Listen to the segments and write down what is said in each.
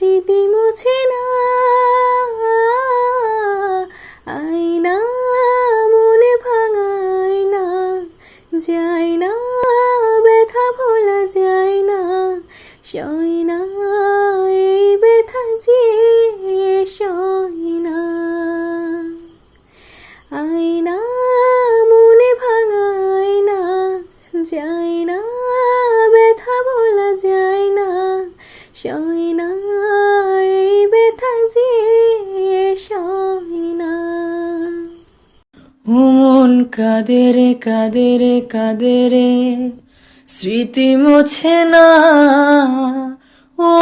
স্মৃতি মুছে না। আয়না মন ভাঙায় না যায় না ব্যথা ভোলা যায় না সয় না এই ব্যথা যে সয় না আয়না মনে ভাঙায় না যায় না ব্যথা ভোলা যায় না সয় না কাঁদে রে কাঁদে রে কাঁদে রে স্মৃতি মোছে না। ও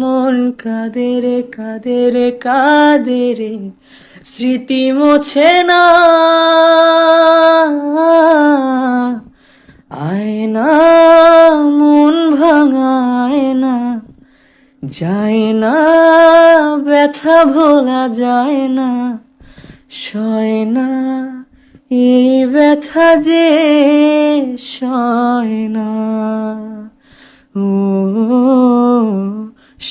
মন কাঁদে রে কাঁদে রে কাঁদে রে স্মৃতি মোছে না। আয়না মন ভাঙায় না যায় না, ব্যথা ভোলা যায় না। সয় না এই ব্যথা যে সয় না ও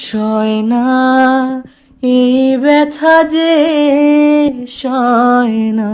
সয় না এই ব্যথা যে সয় না